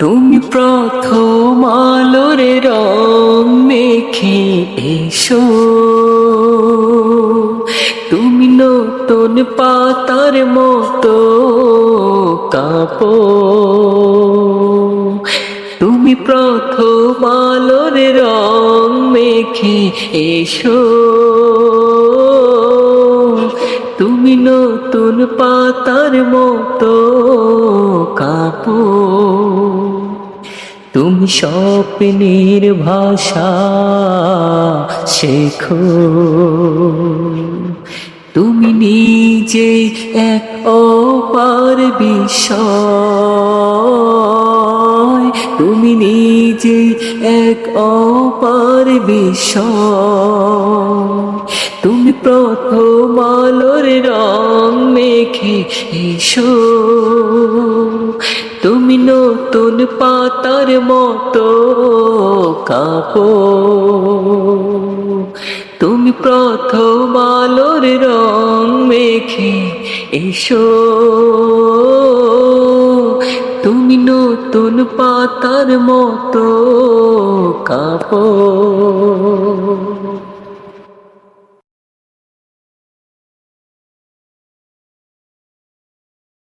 তুমি প্রথম আলোর রং মেখে এসো তুমি নতুন পাতার মতো কাঁপো তুমি প্রথম আলোর রং মেখে এসো তুমি নতুন পাতার মতো কাঁপো তুমি স্বপ্নের ভাষা শেখো। তুমি নিজে এক অপার বিষয়। তুমি নিজে এক অপার বিষয়। তুমি প্রথম আলোর রং মেখে এসো। নতুন পাতার মতো কাঁপো। তুমি প্রথম আলোর রং মেখে এসো। তুমি নতুন পাতার মতো কাঁপো।